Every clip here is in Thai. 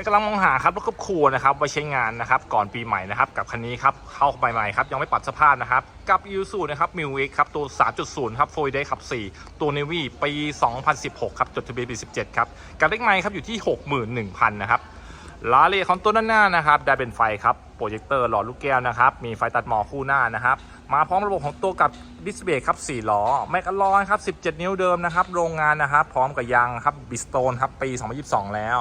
รกำลังมองหาครับรถครอบครัวนะครับไว้ใช้งานนะครับก่อนปีใหม่นะครับกับคันนี้ครับเข้าใหม่ๆครับยังไม่ปรับสภาพนะครับกับยูซูนะครับมิวเอ็กครับตัว 3.0 ครับโฟยเดขับ 4 ตัวเนวี่ปี 2016 ครับจดทะเบียนปี 17 ครับกับเลขไมค์ครับอยู่ที่ 61,000 นะครับรายละเอียของตัวด้านหน้านะครับได้เป็นไฟครับโปรเจคเตอร์หลอดลูกแก้วนะครับมีไฟตัดหมอกคู่หน้านะครับมาพร้อมระบบของตัวกับดิสเบรกครับ4ล้อแมกกาลอยครับ17 นิ้วเดิมนะครับโรงงานนะครับพร้อมกับยางครับบิสโตนครับปี 2022 แล้ว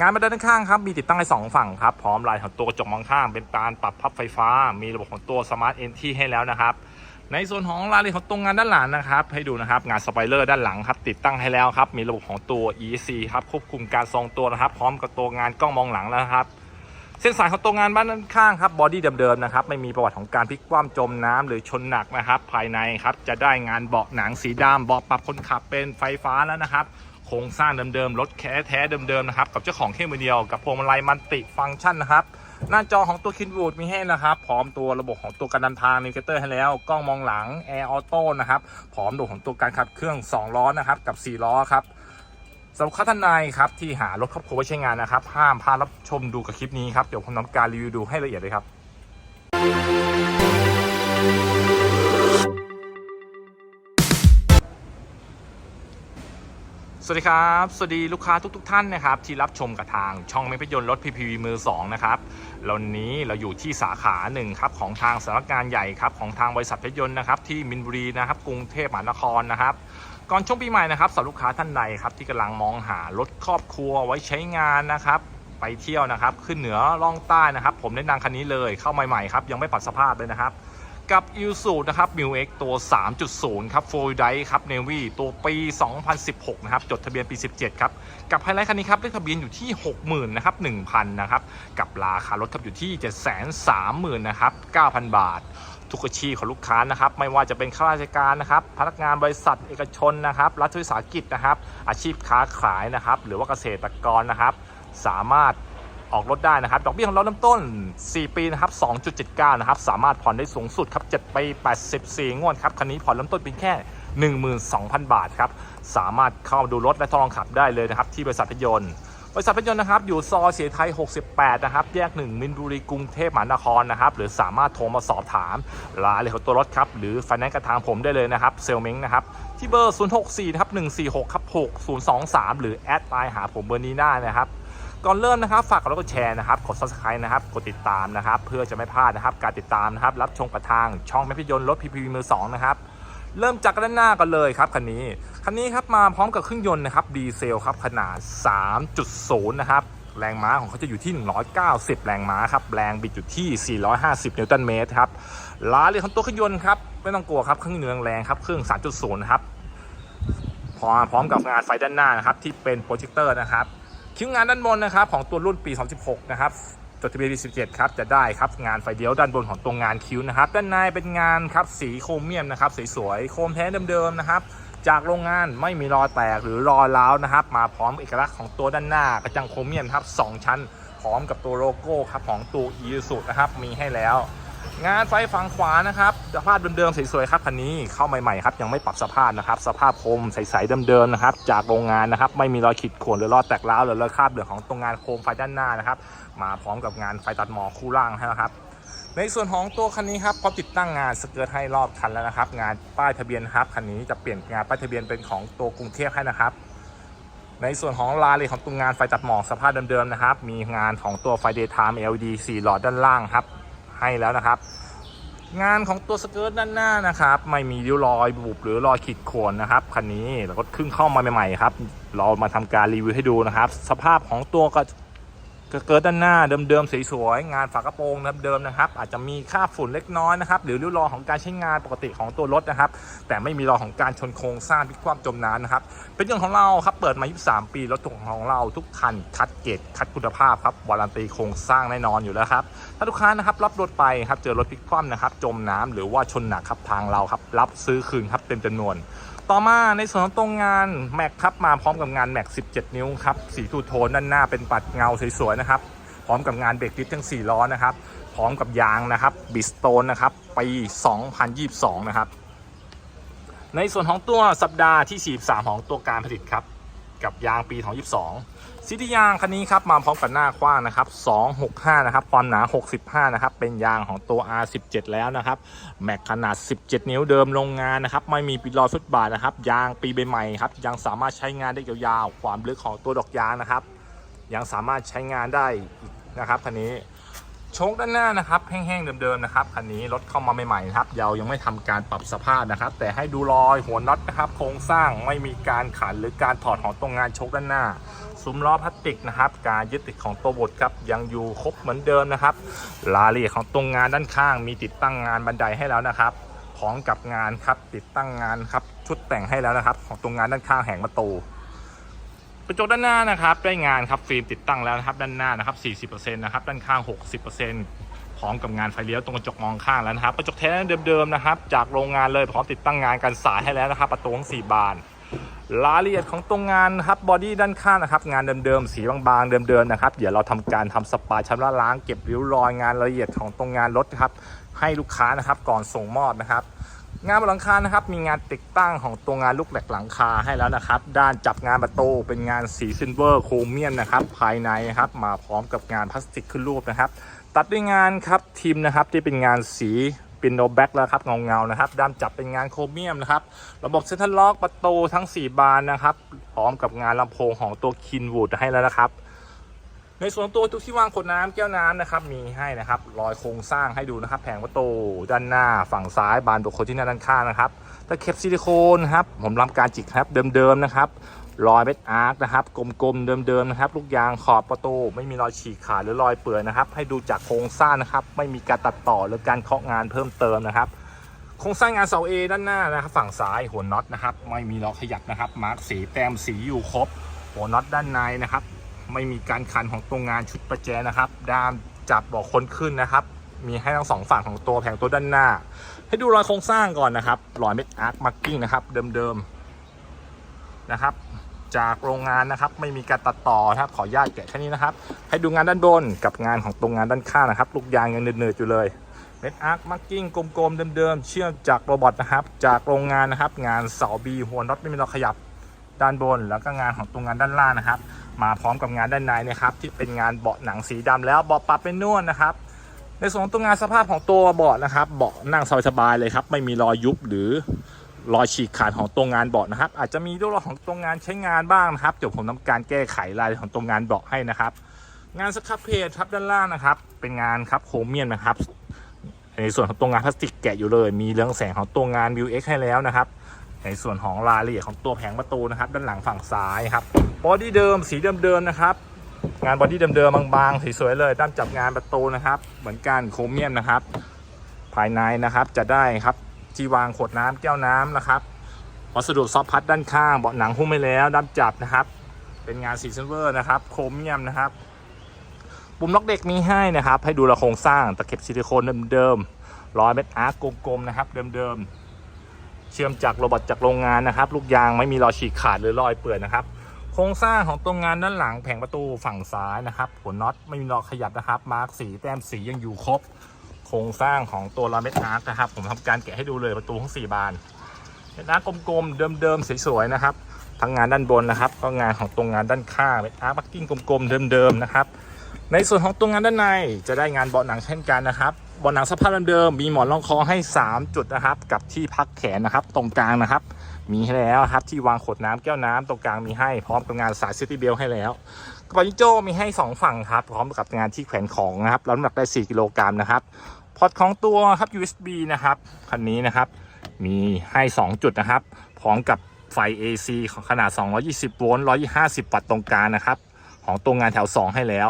งานมาด้านข้างครับมีติดตั้งให้สองฝั่งครับพร้อมลายของตัวกระจกมองข้าง เป็นการปรับพับไฟฟ้า มีระบบของตัวสมาร์ทเอนทีให้แล้วนะครับในส่วนของรายละเอียดของตรงงานด้านหลังนะครับ ให้ดูนะครับงานสไปเลอร์ด้านหลังครับติดตั้งให้แล้วครับมีระบบของตัว EC ครับควบคุมการทรงตัวนะครับ พร้อมกับตัวงานกล้องมองหลังแล้วนะครับ เส้นสายของตัวงานบ้านด้านข้างครับบอดี้เดิมๆนะครับไม่มีประวัติของการพลิกคว่ำจมน้ำหรือชนหนักนะครับ ภายในครับจะได้งานเบาะหนังสีดำเบาะปรับคนขับเป็นไฟฟ้าแล้วนะครับ โครงสร้างเดิมๆ รถแค่แท้เดิมๆ นะครับ กับเจ้าของแค่มือเดียวกับพวงมาลัยมันติฟังก์ชันนะครับ หน้าจอของตัวคินวูดมีให้นะครับ พร้อมตัวระบบของตัวการดันทางนิวเกเตอร์ให้แล้ว กล้องมองหลังแอร์ออโต้นะครับ พร้อมระบบของตัวการขับเครื่อง 2 ล้อนะครับ กับ 4 ล้อครับสำหรับท่านใดครับที่หารถครอบครัวไว้ใช้งานนะครับ ห้ามพลาดรับชมดูกับคลิปนี้ครับ เดี๋ยวผมทำการรีวิวดูให้ละเอียดเลยครับ สวัสดีครับ สวัสดีลูกค้าทุกๆทท่านนะครับที่รับชมกับทางช่องไม่พยนต์รถ PPV มือ2นะครับแล้วนี้เราอยู่ที่สาขาหนึ่งครับของทางสำนักงานใหญ่ครับของทางบริษัทพยนต์นะครับที่มินบุรีนะครับกรุงเทพมหานครนะครับก่อนช่วงปีใหม่นะครับสำหรับลูกค้าท่านใดครับที่กำลังมองหารถครอบครัวไว้ใช้งานนะครับไปเที่ยวนะครับขึ้นเหนือล่องใต้นะครับ ผมแนะนำคันนี้เลยเข้าใหม่ๆครับยังไม่ปรับสภาพเลยนะครับ กับ i s u นะครับ m i x ตัว 3.0 ครับ Full d i ครับ Navy ตัวปี 2016 นะครับ จดทะเบียนปี 17 ครับ กับไฮไลท์คันนี้ครับเลขทะเบียนอยู่ที่ 60,000 นะครับ 1,000 นะครับ กับราคารถครับอยู่ที่ 730,000 นะครับ 9,000 บาท ทุกอาชีพของลูกค้านะครับ ไม่ว่าจะเป็นข้าราชการนะครับ พนักงานบริษัทเอกชนนะครับ รัฐวิสาหกิจนะครับ อาชีพค้าขายนะครับ หรือว่าเกษตรกรนะครับ สามารถ ออกรถได้นะครับ ดอกเบี้ยของเราเริ่มต้น 4 ปีนะครับ 2.79 นะครับ สามารถผ่อนได้สูงสุดครับ 7 ไป84 งวดครับ คันนี้ผ่อนเริ่มต้นเพียงแค่ 12,000 บาทครับ สามารถเข้าดูรถและทดลองขับได้เลยนะครับ ที่บริษัทพยนต์บริษัทพยนต์นะครับ อยู่ซอยเสียไทย 68 นะครับ แยก 1 มินบุรี กรุงเทพมหานครนะครับ หรือสามารถโทรมาสอบถามรายละเอียดของตัวรถครับ หรือไฟแนนซ์กับทางผมได้เลยนะครับ เซลเม้งนะครับ ที่เบอร์ 064นะครับ 146 ครับ 6023 หรือแอดไลน์หาผมเบอร์นี้ได้นะครับ ก่อนเริ่มนะครับฝากกดไลค์กดแชร์นะครับกด subscribe นะครับกดติดตามนะครับเพื่อจะไม่พลาดนะครับการติดตามนะครับรับชมกับทางช่องแมพยนต์รถ PPV มือ2นะครับเริ่มจากด้านหน้ากันเลยครับคันนี้คันนี้ครับมาพร้อมกับเครื่องยนต์นะครับดีเซลครับขนาด 3.0 นะครับแรงม้าของเขาจะอยู่ที่ 190 แรงม้าครับ แรงบิดอยู่ที่ 450 นิวตันเมตรครับราเอียดของตัวเครื่องยนต์ครับ ไม่ต้องกลัวครับ เครื่องยนต์แรงครับ เครื่อง 3.0นะครับพร้อมพร้อมกับงานไฟด้านหน้านะครับ ที่เป็นโปรเจคเตอร์นะครับ คิ้วงานด้านบนนะครับของตัวรุ่นปี 2016 นะครับจดทะเบียนปี 17 ครับจะได้ครับงานไฟเดียวด้านบนของตรงงานคิ้วนะครับ ด้านในเป็นงานครับสีโครเมียมนะครับสวยๆโครมแท้เดิมๆนะครับจากโรงงานไม่มีรอยแตกหรือรอยร้าวนะครับ มาพร้อมเอกลักษณ์ของตัวด้านหน้ากระจังโครเมียมครับสองชั้น พร้อมกับตัวโลโก้ครับของตัวอีสุนะครับมีให้แล้ว งานไฟฝั่งขวานะครับสภาพเดิมๆสวยๆครับคันนี้เข้าใหม่ๆครับยังไม่ปรับสภาพนะครับ สภาพคมใสๆเดิมๆนะครับ จากโรงงานนะครับ ไม่มีรอยขีดข่วนหรือรอยแตกร้าวหรือรอยคราบเหลืองของตรงงานโคมไฟด้านหน้านะครับ มาพร้อมกับงานไฟตัดหมอกคู่ล่างให้นะครับ ในส่วนของตัวคันนี้ครับพอติดตั้งงานสเกิร์ตให้รอบคันแล้วนะครับ งานป้ายทะเบียนครับคันนี้จะเปลี่ยนงานป้ายทะเบียนเป็นของตัวกรุงเทพให้นะครับในส่วนของรายละเอียดของตัวงานไฟตัดหมอกสภาพเดิมๆนะครับ มีงานของตัวไฟ daytime LED 4 หลอดด้านล่างครับ ให้แล้วนะครับ งานของตัวสเกิร์ตด้านหน้านะครับ ไม่มีริ้วรอยบุบหรือรอยขีดข่วนนะครับคันนี้แล้วก็ขึ้นเข้ามาใหม่ๆครับ เรามาทำการรีวิวให้ดูนะครับ สภาพของตัวก็สเกิร์ตด้านหน้าเดิมๆสวยๆงานฝากระโปรงเดิมๆนะครับ อาจจะมีค่าบฝุ่นเล็กน้อยนะครับ หรือริ้วรอยของการใช้งานปกติของตัวรถนะครับ แต่ไม่มีรอยของการชนโครงสร้างพลิกคว่ำจมน้ำนะครับ เป็นยนต์ของเราครับเปิดมา 23 ปีรถของเราทุกคันคัดเกรดคัดคุณภาพครับวารันตีโครงสร้างแน่นอนอยู่แล้วครับถ้าลูกค้านะครับรับรถไปครับเจอรถพลิกคว่ำนะครับจมน้ำหรือว่าชนหนักครับทางเราครับรับซื้อคืนครับเต็มจำนวน ต่อมาในส่วนของตรงงานแม็กครับมาพร้อมกับงานแม็ก17 นิ้วครับสีทูโทนด้านหน้าเป็นปัดเงาสวยๆนะครับพร้อมกับงานเบรกดิสทั้ง 4 ล้อนะครับพร้อมกับยางนะครับบิสโตนนะครับปี 2022 นะครับในส่วนของตัวสัปดาห์ที่ 43 ของตัวการผลิตครับ กับยางปี 2022 ซิตี้ยางคันนี้ครับมาพร้อมกับหน้ากว้างนะครับ 265 นะครับ ความหนา 65 นะครับ เป็นยางของตัว R17 แล้วนะครับ แม็กขนาด 17 นิ้วเดิมโรงงานนะครับ ไม่มีปิดรอยฟุตบาทนะครับ ยางปีใหม่ครับ ยังสามารถใช้งานได้ยาวๆ ความลึกของตัวดอกยางนะครับ ยังสามารถใช้งานได้นะครับคันนี้ โชคด้านหน้านะครับแห้งๆเดิมๆนะครับคันนี้รถเข้ามาใหม่ๆนะครับเรายังไม่ทำการปรับสภาพนะครับ แต่ให้ดูรอยหัวน็อตนะครับ โครงสร้างไม่มีการขันหรือการถอดของตรงงานโชคด้านหน้าซุ้มล้อพลาสติกนะครับ การยึดติดของตัวบดครับยังอยู่ครบเหมือนเดิมนะครับรายละเอียดของตรงงานด้านข้าง มีติดตั้งงานบันไดให้แล้วนะครับพร้อมกับงานครับติดตั้งงานครับชุดแต่งให้แล้วนะครับ ของตรงงานด้านข้างแหงประตู กระจกด้านหน้านะครับได้งานครับฟิล์มติดตั้งแล้วนะครับด้านหน้านะครับ 40%นะครับด้านข้าง 60%พร้อมกับงานไฟเลี้ยวตรงกระจกมองข้างแล้วนะครับกระจกแท้เดิมๆนะครับจากโรงงานเลยพร้อมติดตั้งงานกันสายให้แล้วนะครับประตูทั้ง4บานรายละเอียดของตรงงานครับบอดี้ด้านข้างนะครับงานเดิมๆสีบางๆเดิมๆนะครับเดี๋ยวเราทำการทำสปาชำระล้างเก็บริ้วรอยงานละเอียดของตรงงานรถครับให้ลูกค้านะครับก่อนส่งมอบนะครับ งานบนหลังคานะครับมีงานติดตั้งของตัวงานลูกเหลกหลังคาให้แล้วนะครับ ด้านจับงานประตูเป็นงานสีซิลเวอร์โครเมียมนะครับภายในนะครับมาพร้อมกับงานพลาสติกขึ้นรูปนะครับ ตัดด้วยงานครับทีมนะครับที่เป็นงานสีปินโนแบ็กแล้วครับเงาเงานะครับด้านจับเป็นงานโครเมียมนะครับระบบเซ็นทรัลล็อกประตูทั้ง 4 บานนะครับ พร้อมกับงานลำโพงของตัวคินวูดให้แล้วนะครับ ในส่วนตัวทุกที่วางขวดน้ำแก้วน้ำนะครับมีให้นะครับรอยโครงสร้างให้ดูนะครับแผงประตูด้านหน้าฝั่งซ้ายบานบุคคลที่หน้าด้านข้างนะครับตะเข็บซิลิโคนครับผมทำการจิกครับเดิมๆนะครับรอยเม็ดอาร์คนะครับกลมๆเดิมๆนะครับลูกยางขอบประตูไม่มีรอยฉีกขาดหรือรอยเปื่อยนะครับ ให้ดูจากโครงสร้างนะครับ ไม่มีการตัดต่อหรือการเคาะงานเพิ่มเติมนะครับโครงสร้างงานเสาเอด้านหน้านะครับฝั่งซ้ายหัวน็อตนะครับไม่มีล้อขยับนะครับมาร์กสีแต้มสีอยู่ครบ หัวน็อตด้านในนะครับ ไม่มีการคันของตรงงานชุดประแจนะครับ ด้ามจับบอกคนขึ้นนะครับ มีให้ทั้งสองฝั่งของตัวแผงตัวด้านหน้า ให้ดูรอยโครงสร้างก่อนนะครับรอยเม็ดอาร์คมาร์กิ้งนะครับ เดิมๆนะครับ จากโรงงานนะครับ ไม่มีการตัดต่อนะครับ ขออนุญาตแกะแค่นี้นะครับ ให้ดูงานด้านบนกับงานของตรงงานด้านข้างนะครับ ลูกยางยังเนืดๆอยู่เลยเม็ดอาร์คมาร์กิ้งกลมๆเดิมๆเชื่อมจากโรบอทนะครับ จากโรงงานนะครับ งานเสาบีหัวน็อตไม่มีรอยขยับ ด้านบน แล้วก็งานของตรงงานด้านล่างนะครับ มาพร้อมกับงานด้านในนะครับที่เป็นงานเบาะหนังสีดำแล้วเบาะปรับเป็นนวดนะครับ ในส่วนของตัวงานสภาพของตัวเบาะนะครับ เบาะนั่งสบายๆเลยครับ ไม่มีรอยยุบหรือรอยฉีกขาดของตัวงานเบาะนะครับ อาจจะมีด้วยรอยของตัวงานใช้งานบ้างนะครับเดี๋ยวผมทำการแก้ไขรายของตัวงานเบาะให้นะครับ งานสครับเพจครับด้านล่างนะครับ เป็นงานครับโครเมียมนะครับในส่วนของตัวงานพลาสติกแกะอยู่เลย มีเรื่องแสงของตัวงาน View X ให้แล้วนะครับ ในส่วนของรายละเอียดของตัวแผงประตูนะครับ ด้านหลังฝั่งซ้ายครับบอดี้เดิมสีเดิมๆนะครับ งานบอดี้เดิมๆบางๆสวยๆเลยด้านจับงานประตูนะครับ เหมือนกันโครเมียมนะครับ ภายในนะครับจะได้ครับที่วางขวดน้ำแก้วน้ำนะครับวัสดุซอฟต์พัดด้านข้างเบาะหนังหุ้มไปแล้วด้านจับนะครับ เป็นงานสีซิลเวอร์นะครับโครเมียมนะครับปุ่มล็อกเด็กมีให้นะครับ ให้ดูระโครงสร้างตะเข็บซิลิโคนเดิมๆร้อยเม็ดอาร์คกลมๆนะครับ เดิมๆ เชื่อมจากโรบอทจากโรงงานนะครับ ลูกยางไม่มีรอยฉีกขาดหรือรอยเปื่อยนะครับ โครงสร้างของตรงงานด้านหลังแผงประตูฝั่งซ้ายนะครับหัวน็อตไม่มีรอยขยับนะครับมาร์กสีแต้มสียังอยู่ครบ โครงสร้างของตัวลาเม็ดอาร์คนะครับ ผมทำการแกะให้ดูเลยประตูทั้ง4บานเม็ดอาร์คกลมๆเดิมๆสวยๆนะครับทั้งงานด้านบนนะครับ ก็งานของตรงงานด้านข้างเม็ดอาร์คมาร์กิ้งกลมๆเดิมๆนะครับในส่วนของตัวงานด้านในจะได้งานเบาะหนังเช่นกันนะครับ บาะหนังสภาพเดิมๆมีหมอนรองคอให้ 3 จุดนะครับ กับที่พักแขนนะครับ ตรงกลางนะครับ มีให้แล้วครับที่วางขวดน้ำแก้วน้ำตรงกลางมีให้พร้อมกับงานสายซิตี้เบลให้แล้วกระเป๋ายิงโจ้มีให้ 2 ฝั่งครับ พร้อมกับงานที่แขวนของนะครับแล้วน้ำหนักได้ 4 กิโลกรัมนะครับพอร์ตของตัวครับ USB นะครับคันนี้นะครับ มีให้ 2 จุดนะครับ พร้อมกับไฟ AC ของขนาด 220 โวลต์ 150 วัตต์ตรงกลางนะครับ ของตัวงานแถว 2 ให้แล้ว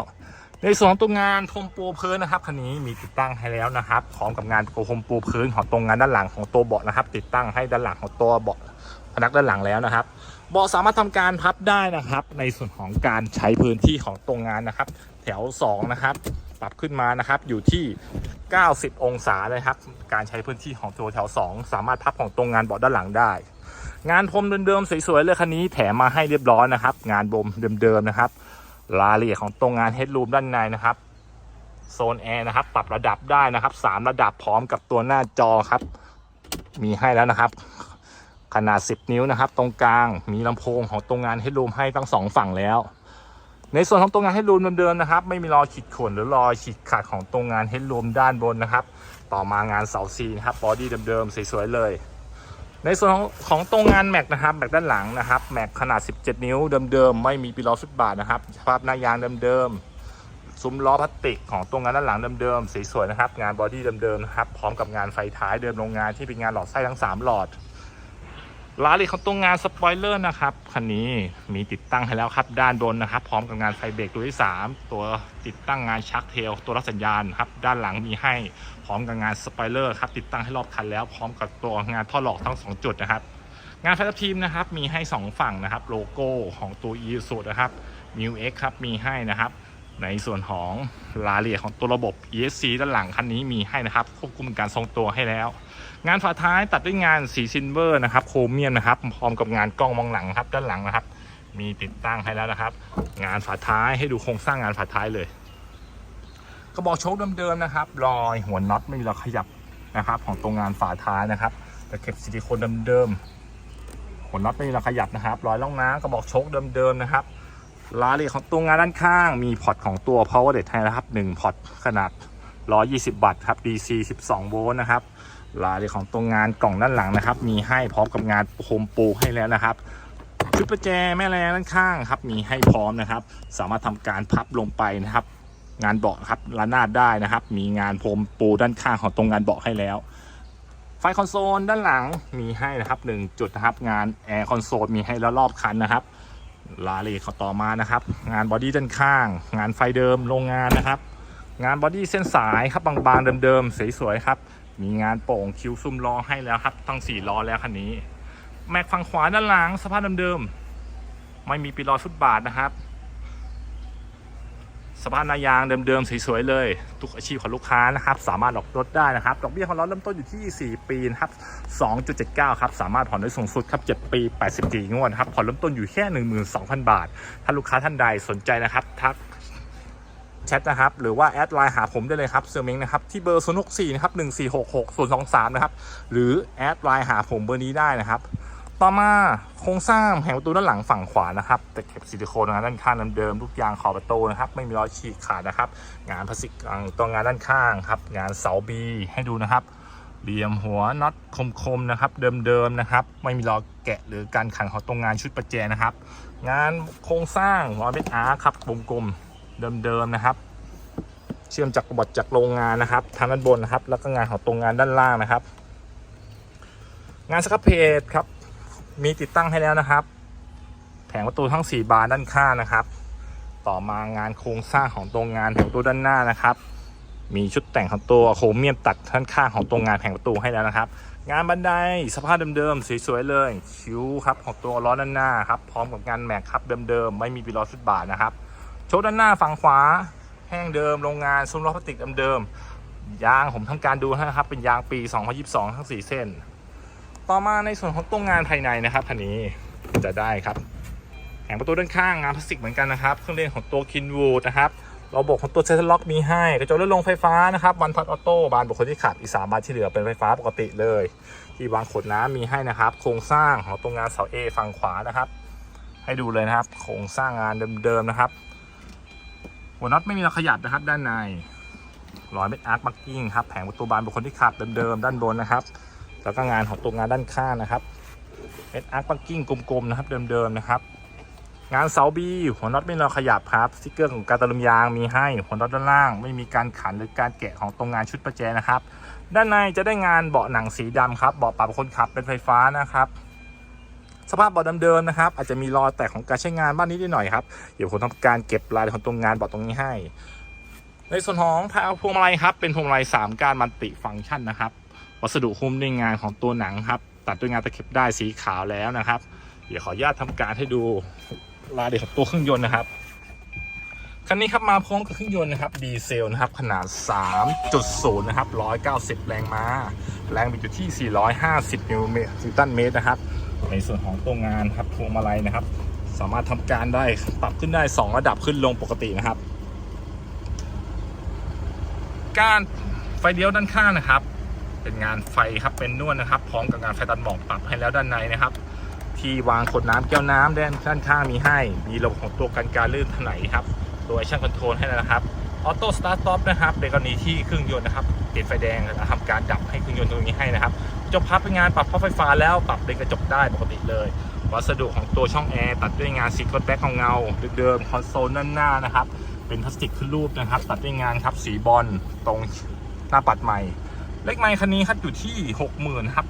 ในส่วนของตัวงานโคมปูพื้นนะครับคันนี้มีติดตั้งให้แล้วนะครับพร้อมกับงานโคมปูพื้นของตรงงานด้านหลังของตัวเบาะนะครับ ติดตั้งให้ด้านหลังของตัวเบาะพนักด้านหลังแล้วนะครับเบาะสามารถทำการพับได้นะครับ ในส่วนของการใช้พื้นที่ของตรงงานนะครับ แถว 2 นะครับ ปรับขึ้นมานะครับอยู่ที่ 90 องศาเลยครับ การใช้พื้นที่ของตัวแถว 2 สามารถพับของตรงงานเบาะด้านหลังได้ งานพรมเดิมๆสวยๆเลยคันนี้แถมมาให้เรียบร้อยนะครับ งานบมเดิมๆนะครับ รายละเอียดของตรงงานเฮดรูมด้านในนะครับโซนแอร์นะครับ ปรับระดับได้นะครับ 3 ระดับพร้อมกับตัวหน้าจอครับ มีให้แล้วนะครับ ขนาด 10 นิ้วนะครับ ตรงกลางมีลำโพงของตรงงานเฮดรูมให้ทั้งสองฝั่งแล้ว ในส่วนของตรงงานเฮดรูมเดิมๆนะครับ ไม่มีรอยขีดข่วนหรือรอยฉีกขาดของตรงงานเฮดรูมด้านบนนะครับ ต่อมางานเสาซีนะครับบอดี้เดิมๆสวยๆเลย ในส่วนของของตรงงานแม็กนะครับแม็กด้านหลังนะครับแม็กขนาด 17 นิ้วเดิมๆไม่มีปีล้อสุดบาทนะครับสภาพหน้ายางเดิมๆซุ้มล้อพลาสติกของตรงงานด้านหลังเดิมๆสวยๆนะครับ งานบอดี้เดิมๆนะครับพร้อมกับงานไฟท้ายเดิมโรงงานที่เป็นงานหลอดไส้ทั้ง 3 หลอด รายละเอียดของตัวงานสปอยเลอร์นะครับคันนี้มีติดตั้งให้แล้วครับด้านบนนะครับ พร้อมกับงานไฟเบรกตัวที่ 3 ตัวติดตั้งงานชักเทลตัวรับสัญญาณครับด้านหลังมีให้พร้อมกับงานสปอยเลอร์ครับติดตั้งให้รอบคันแล้วพร้อมกับตัวงานท่อหลอกทั้ง 2 จุดนะครับ งานไฟทับทีมนะครับมีให้ 2 ฝั่งนะครับโลโก้ของตัว e s u นะครับ m u x ครับมีให้นะครับในส่วนของรายละเอียดของตัวระบบ ESC ด้านหลังคันนี้มีให้นะครับควบคุมการทรงตัวให้แล้ว งานฝาท้ายตัดด้วยงานสีซิลเวอร์นะครับโครเมียมนะครับพร้อมกับงานกล้องมองหลังครับด้านหลังนะครับ มีติดตั้งให้แล้วนะครับ งานฝาท้ายให้ดูโครงสร้างงานฝาท้ายเลยกระบอกโชคเดิมๆนะครับ รอยหัวน็อตไม่มีรอยขยับนะครับ ของตรงงานฝาท้ายนะครับตะเข็บซิลิโคนเดิมๆหัวน็อตไม่มีรอยขยับนะครับ รอยล่องน้ำกระบอกโชคเดิมๆนะครับรายละเอียดของตัวงานด้านข้าง มีพอร์ตของตัว power dead ให้นะครับ1พอร์ตขนาด 120 วัตต์ครับ DC 12 โวลต์นะครับ รายละเอียดของตัวงานกล่องด้านหลังนะครับ มีให้พร้อมกับงานโฮมปูให้แล้วนะครับชุดประแจแม่แรงด้านข้างครับ มีให้พร้อมนะครับ สามารถทำการพับลงไปนะครับ งานเบาะครับระนาดได้นะครับ มีงานโฮมปูด้านข้างของตรงงานเบาะให้แล้ว ไฟคอนโซลด้านหลังมีให้นะครับ1จุดนะครับ งานแอร์คอนโซลมีให้แล้วรอบคันนะครับรายลขต่อมานะครับ งานบอดี้ด้านข้าง งานไฟเดิมโรงงานนะครับ งานบอดี้เส้นสายครับบางๆเดิมๆสวยๆครับ มีงานโป่งคิ้วซุ่มล้อให้แล้วครับตั้ง4ล้อแล้วคันนี้ แม็กฝั่งขวาด้านหลังสภาพเดิมๆไม่มีปีล้อฟุตบาทนะครับสภาพหนายางเดิมๆสวยๆเลย ทุกอาชีพของลูกค้านะครับ สามารถออกรถได้นะครับ ดอกเบี้ยของเราเริ่มต้นอยู่ที่ 4 ปีนะครับ 2.79 ครับ สามารถผ่อนได้สูงสุดครับ 7 ปี 84 งวดครับ ผ่อนเริ่มต้นอยู่แค่ 12,000 บาท ถ้าลูกค้าท่านใดสนใจนะครับทัก แชทนะครับ หรือว่าแอดไลน์หาผมได้เลยครับเซอร์เมงนะครับ ที่เบอร์ 064 นะครับ 1466 023 นะครับ หรือแอดไลน์หาผมเบอร์นี้ได้นะครับ ต่อมาโครงสร้างแผงประตูด้านหลังฝั่งขวานะครับแต่เก็บซิลิโคนงานด้านข้างเดิมๆทุกอย่างขอบประตูนะครับ ไม่มีรอยฉีกขาดนะครับ งานพลาสติกตัวงานด้านข้างครับ งานเสาบีให้ดูนะครับเหลี่ยมหัวน็อตคมๆนะครับเดิมๆนะครับ ไม่มีรอยแกะหรือการขันของตรงงานชุดประแจนะครับ งานโครงสร้างรอยเบ็ดอาร์ครับกลมๆ เดิมๆนะครับ เชื่อมจากบอดจากโรงงานนะครับทางด้านบนนะครับ แล้วก็งานของตรงงานด้านล่างนะครับ งานสครับเพจครับ มีติดตั้งให้แล้วนะครับ แผงประตูทั้ง 4 บานด้านข้างนะครับ ต่อมางานโครงสร้างของตรงงานแผงประตูด้านหน้านะครับ มีชุดแต่งของตัวโครเมียมตัดด้านข้างของตรงงานแผงประตูให้แล้วนะครับ งานบันไดสภาพเดิมๆสวยๆเลยคิ้วครับของตัวล้อด้านหน้าครับพร้อมกับงานแม็กครับเดิมๆไม่มีปีล้อชุดบาทนะครับ โชว์ด้านหน้าฝั่งขวา แห้งเดิมโรงงานซุ้มล้อพลาสติกเดิมๆยางผมทำการดูนะครับ เป็นยางปี 2022 ทั้ง 4 เส้น ต่อมาในส่วนของตัวงานภายในนะครับคันนี้จะได้ครับแผงประตูด้านข้างงานพลาสติกเหมือนกันนะครับ เครื่องเล่นของตัวคินวูดนะครับระบบของตัวเซนล็อกมีให้ กระจกเลื่อนลงไฟฟ้านะครับ วันพัดออโต้บานบุคคลที่ขับอีกสามบานที่เหลือเป็นไฟฟ้าปกติเลย ที่วางขวดน้ำมีให้นะครับ โครงสร้างของตัวงานเสาเอฝั่งขวานะครับ ให้ดูเลยนะครับ โครงสร้างงานเดิมๆนะครับ หัวน็อตไม่มีรอยขยับนะครับ ด้านในรอยเม็ดอาร์คมาร์กิ้งครับแผงประตูบานบุคคลที่ขับเดิมๆด้านบนนะครับ แล้วก็งานของตัวงานด้านข้างนะครับเม็ดอาร์คมาร์กิ้งกลมๆนะครับเดิมๆนะครับงานเสาบีหัวน็อตไม่มีรอยขยับครับสติ๊กเกอร์ของการตะลุมยางมีให้หัวน็อตด้านล่าง ไม่มีการขันหรือการแกะของตรงงานชุดประแจนะครับ ด้านในจะได้งานเบาะหนังสีดำครับเบาะปรับคนขับเป็นไฟฟ้านะครับ สภาพเบาะเดิมๆนะครับ อาจจะมีรอยแตกของการใช้งานบ้างนิดหน่อยครับ เดี๋ยวผมทำการเก็บรายละเอียดของตรงงานเบาะตรงนี้ให้ ในส่วนของพาวพวงมาลัยครับ เป็นพวงมาลัย3กานมันติฟังก์ชันนะครับ วัสดุหุ้มด้วยงานของตัวหนังครับ ตัดด้วยงานตะเข็บได้สีขาวแล้วนะครับ เดี๋ยวขออนุญาตทำการให้ดูรายละเอียดของตัวเครื่องยนต์นะครับคันนี้ครับมาพร้อมกับเครื่องยนต์นะครับดีเซลนะครับขนาด 3.0 นะครับ 190 แรงม้า แรงบิดอยู่ที่ 450 นิวตันเมตรนะครับ ในส่วนของตัวงานครับพวงมาลัยนะครับ สามารถทำการได้ปรับขึ้นได้ 2 ระดับขึ้นลงปกตินะครับก้านไฟเลี้ยวด้านข้างนะครับ เป็นงานไฟครับเป็นนวดนะครับ พร้อมกับงานไฟตัดหมอกปรับให้แล้วด้านในนะครับ ที่วางขวดน้ำแก้วน้ำด้านด้านข้างมีให้ มีระบบของตัวกันการลื่นถลายครับตัวแอชั่นคอนโทรลให้แล้วนะครับออโต้สตาร์ท o p นะครับในกรณีที่เครื่องยนต์นะครับติดไฟแดงทำการดับให้เครื่องยนต์ตรงนี้ให้นะครับ จบพับเป็นงานปรับพับไฟฟ้าแล้วปรับเป็นกระจกได้ปกติเลย วัสดุของตัวช่องแอร์ตัดด้วยงานสีกดแบ็คของเงาเดิมๆคอนโซลด้านหน้านะครับเป็นพลาสติกขึ้นรูปนะครับ ตัดด้วยงานครับสีบอลตรงหน้าปัดใหม่เลขไมค์คันนี้ครับอยู่ที่ 60,000ครับ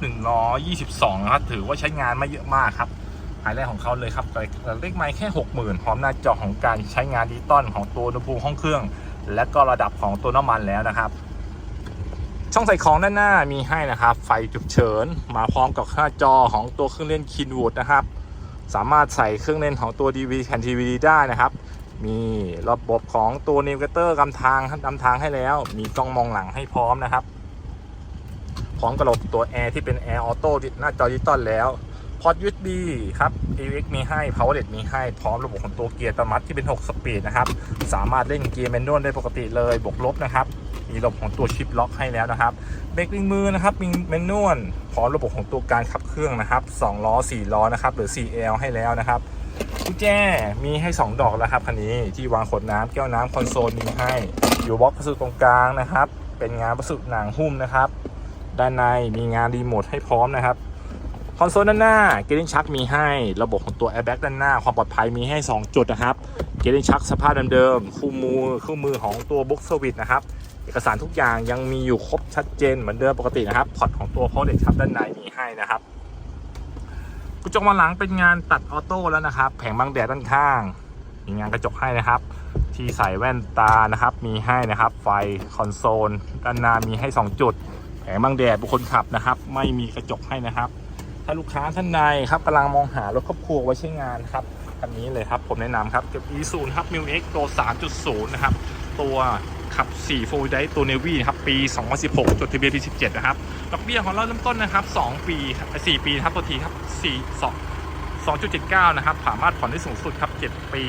122ครับถือว่าใช้งานไม่เยอะมากครับหายแรกของเขาเลยครับแต่เลขไมค์แค่ 60,000พร้อมหน้าจอของการใช้งานดิจิตอลของตัวอุณหภูมิห้องเครื่อง และก็ระดับของตัวน้ำมันแล้วนะครับ ช่องใส่ของด้านหน้ามีให้นะครับ ไฟฉุกเฉินมาพร้อมกับหน้าจอของตัวเครื่องเล่นคินวูดนะครับ สามารถใส่เครื่องเล่นของตัว DV แผ่นทีวีได้นะครับ มีระบบของตัวนิวเกเตอร์กำทางนำทางให้แล้ว มีกล้องมองหลังให้พร้อมนะครับ พร้อมกับระบบตัวแอร์ที่เป็นแอร์ออโต้หน้าจอดิจิตอลแล้ว พอร์ต USB ครับ AUX มีให้ Powerlet มีให้ พร้อมระบบของตัวเกียร์อัตโนมัติที่เป็น 6 สปีดนะครับ สามารถเล่นเกียร์แมนนวลได้ปกติเลย บวกลบนะครับ มีระบบของตัวชิปล็อกให้แล้วนะครับ เบรกลิงมือนะครับ มีแมนนวล พร้อมระบบของตัวการขับเครื่องนะครับ 2 ล้อ 4 ล้อนะครับ หรือ 4L ให้แล้วนะครับกุญแจมีให้ 2 ดอกแล้วครับคันนี้ ที่วางขวดน้ำแก้วน้ำคอนโซลมีให้ อยู่บล็อกพัสดุตรงกลางนะครับ เป็นงานพัสดุหนังหุ้มนะครับ ด้านในมีงานรีโมทให้พร้อมนะครับ คอนโซลด้านหน้าเก r ร n ชักมีให้ระบบของตัวแอร์แบ็กด้านหน้า ความปลอดภัยมีให้ 2 จุดนะครับเก r ร n ชักสภาพเดิมๆคู่มือคู่มือของตัวบุ๊กสวิตนะครับเอกสารทุกอย่างยังมีอยู่ครบชัดเจนเหมือนเดิมปกตินะครับพอร์ตของตัวโพเด็ครับด้านในมีให้นะครับกระจกมองหลังเป็นงานตัดออโต้แล้วนะครับ แผงบังแดดด้านข้าง มีงานกระจกให้นะครับ ที่ใส่แว่นตานะครับ มีให้นะครับ ไฟคอนโซลด้านหน้ามีให้ 2 จุด แผงบังแดดบุคคลขับนะครับ ไม่มีกระจกให้นะครับ ถ้าลูกค้าท่านใดครับกำลังมองหารถครอบครัวไว้ใช้งานครับคันนี้เลยครับผมแนะนำครับเกับ e 0ครับ m i l x ตัว 3.0 นะครับ ตัวขับ4 4 d i ตัว Navy ครับ ปี 2016 จดทะเบียนปี 17 นะครับ ดอกเบี้ยของเราเริ่มต้นนะครับ 2 ปี 4 ปีครับตัวทีครับ 4 2 2.79 นะครับ สามารถผ่อนได้สูงสุดครับ 7 ปี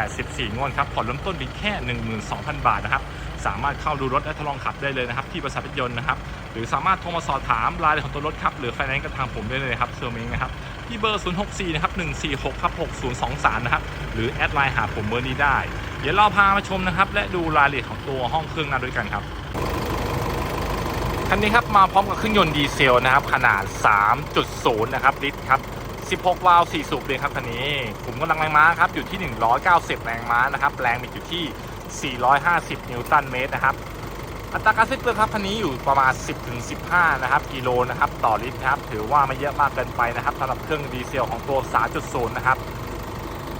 84 งวดครับ ผ่อนเริ่มต้นเพียงแค่ 12,000 บาทนะครับ สามารถเข้าดูรถและทดลองขับได้เลยนะครับ ที่บริษัทรถยนต์นะครับ หรือสามารถโทรมาสอบถามรายละเอียดของตัวรถครับ หรือไฟแนนซ์กับทางผมได้เลยครับเซอร์เมงนะครับ ที่เบอร์ 064 นะครับ 146 ครับ 6023 นะครับ หรือแอดไลน์หาผมเบอร์นี้ได้ เดี๋ยวเราพามาชมนะครับ และดูรายละเอียดของตัวห้องเครื่องหน้าด้วยกันครับคันนี้ครับมาพร้อมกับเครื่องยนต์ดีเซลนะครับขนาด 3.0 นะครับลิตรครับ16 วาล์ว4สูบเลยครับคันนี้ขุมกำลังแรงม้าครับอยู่ที่ 190 แรงม้านะครับ แรงบิดอยู่ที่ 450 นิวตันเมตรนะครับ อัตราการสิ้นเปลืองครับคันนี้อยู่ประมาณ 10-15 นะครับกิโลนะครับต่อลิตรครับถือว่าไม่เยอะมากเกินไปนะครับสำหรับเครื่องดีเซลของตัว 3.0 นะครับ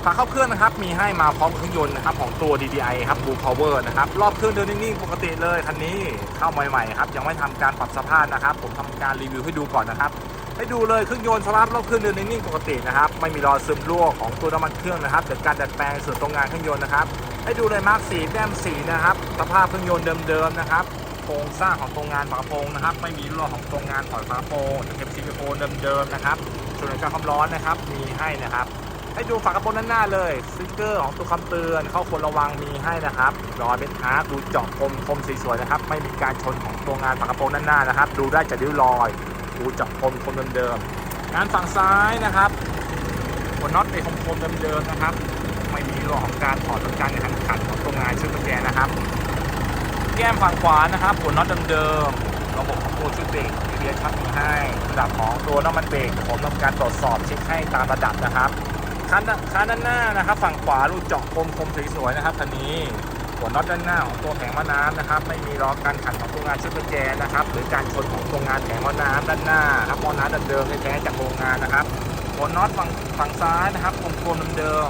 ฝาเข้าเครื่องนะครับมีให้มาพร้อมเครื่องยนต์นะครับของตัว DDI ครับ Blue Power นะครับรอบเครื่องเดินนิ่งๆปกติเลยคันนี้เข้าใหม่ๆครับยังไม่ทำการปรับสภาพนะครับ ผมทำการรีวิวให้ดูก่อนนะครับ ให้ดูเลยเครื่องยนต์สภาพรอบเครื่องเดินนิ่งๆปกตินะครับไม่มีรอยซึมรั่วของตัวน้ำมันเครื่องนะครับเกิดการดัดแปลงส่วนตรงงานเครื่องยนต์นะครับ ให้ดูเลยมาร์กสีแต้มสีนะครับ สภาพเครื่องยนต์เดิมๆนะครับโครงสร้างของตรงงานฝากระโปรงนะครับ ไม่มีรั่วของตรงงานถอยฝากระโปรงจะเก็บซิลิโคนเดิมๆนะครับส่วนการความร้อนนะครับมีให้นะครับ ให้ดูฝากระโปรงด้านหน้าเลยสติ๊กเกอร์ของตัวคำเตือนเข้าควรระวังมีให้นะครับรอยเป็นอาร์ดูเจาะคมคมสวยๆนะครับ ไม่มีการชนของตัวงานฝากระโปรงด้านหน้านะครับ ดูได้จากริ้วรอย ดูเจาะคมคมเดิมๆงานฝั่งซ้ายนะครับหัวน็อตเป็นคมคมเดิมๆนะครับ ไม่มีเรื่องของการถอดหรือการขันขันของตัวงานชือกกุญแจนะครับ แก้มฝั่งขวานะครับหัวน็อตเดิมๆระบบของตัวชุดเบรกมีเรียชักมีให้ระดับของตัวน้ำมันเบรกผมทำการตรวจสอบเช็คให้ตามระดับนะครับคันคันด้านหน้านะครับ ฝั่งขวารูเจาะคมคมสวยๆนะครับคันนี้หัวน็อตด้านหน้าของตัวแผงมะน้ำนะครับ ไม่มีล้อการขันของตัวงานชือกกุญแจนะครับ หรือการชนของตัวงานแผงมะน้ำด้านหน้าครับมอน้ำเดิมๆแท้จากโรงงานนะครับหัวน็อตฝั่งฝั่งซ้ายนะครับกลมๆเดิม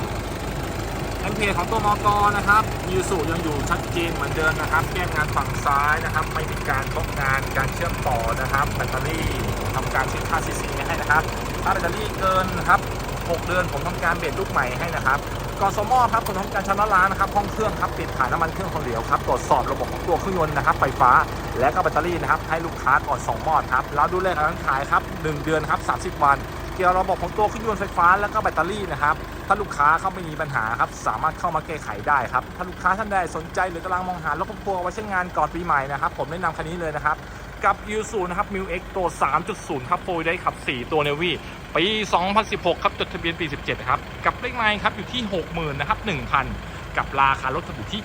ๆแอมเพของตัวมอกนะครับยูสุยังอยู่ชัดเจนเหมือนเดิมนะครับแก้งานฝั่งซ้ายนะครับ ไม่มีการทบงานการเชื่อมต่อนะครับแบตเตอรี่ทำการเช็คค่าซีซีให้นะครับถ้าแบตเตอรี่เกินนะครับ6เดือนผมทำการเบรดลูกใหม่ให้นะครับกอสมอครับผมทำการชำระล้างนะครับห้องเครื่องครับปิดถ่ายน้ำมันเครื่องของเหลวครับตรวจสอบระบบของตัวเครื่องยนต์นะครับไฟฟ้าและก็แบตเตอรี่นะครับให้ลูกค้าก่อน2มอดครับแล้วดูแลการขายครับ 1 เดือนครับ30 วัน เกี่ยวกับระบบของตัวเครื่องยนต์ไฟฟ้าแล้วก็แบตเตอรี่นะครับ ถ้าลูกค้าเขาไม่มีปัญหาครับ สามารถเข้ามาแก้ไขได้ครับ ถ้าลูกค้าท่านใดสนใจหรือกำลังมองหารถครอบครัวเอาไว้ใช้งานก่อนปีใหม่นะครับ ผมแนะนำคันนี้เลยนะครับ กับ u ูนะครับ m ิ x ตัว 3.0 ครับโฟร์ได้ขับ 4 ตัว Navy ปี 2016 ครับจดทะเบียนปี 17 นะครับ กับเลขไมล์ครับอยู่ที่ 60,000นะครับ1,000 กับราคารถอยู่ที่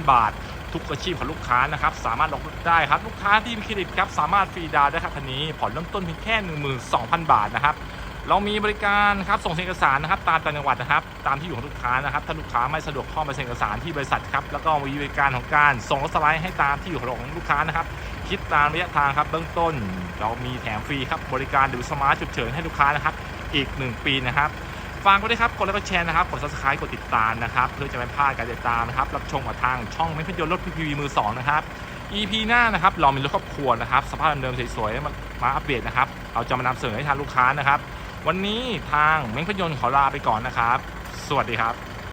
739,000 บาท ทุกอาชีพของลูกค้านะครับ สามารถลงรถได้ครับ ลูกค้าที่มีเครดิตครับ สามารถฟรีดาวได้ครับคันนี้ผ่อนเริ่มต้นเพียงแค่ 12,000 บาทนะครับเรามีบริการครับส่งเอกสารนะครับตามต่จังหวัดนะครับ ตามที่อยู่ของลูกค้านะครับ ถ้าลูกค้าไม่สะดวกเข้ามาเซ็นเอกสารที่บริษัทครับแล้วก็มีบริการของการส่งรถสไลด์ให้ตามที่อยู่ของลูกค้านะครับ คิดตามระยะทางครับเบื้องต้น เรามีแถมฟรีครับบริการดูสมาร์ทฉุกเฉินให้ลูกค้านะครับ อีก 1 ปีนะครับ ฝากไว้ด้วยครับ กดไลค์กดแชร์นะครับ กด subscribe กดติดตามนะครับ เพื่อจะไม่พลาดการติดตามนะครับ รับชมกับทางช่องไม่พิจารณรถพีพีมือสองนะครับ EP หน้านะครับเรามีรถครอบครัวนะครับ สภาพเดิมๆสวยๆมามาอัปเดตนะครับ เราจะมานำเสนอให้ทางลูกค้านะครับ วันนี้ทางเม้งพยนต์ขอลาไปก่อนนะครับ สวัสดีครับ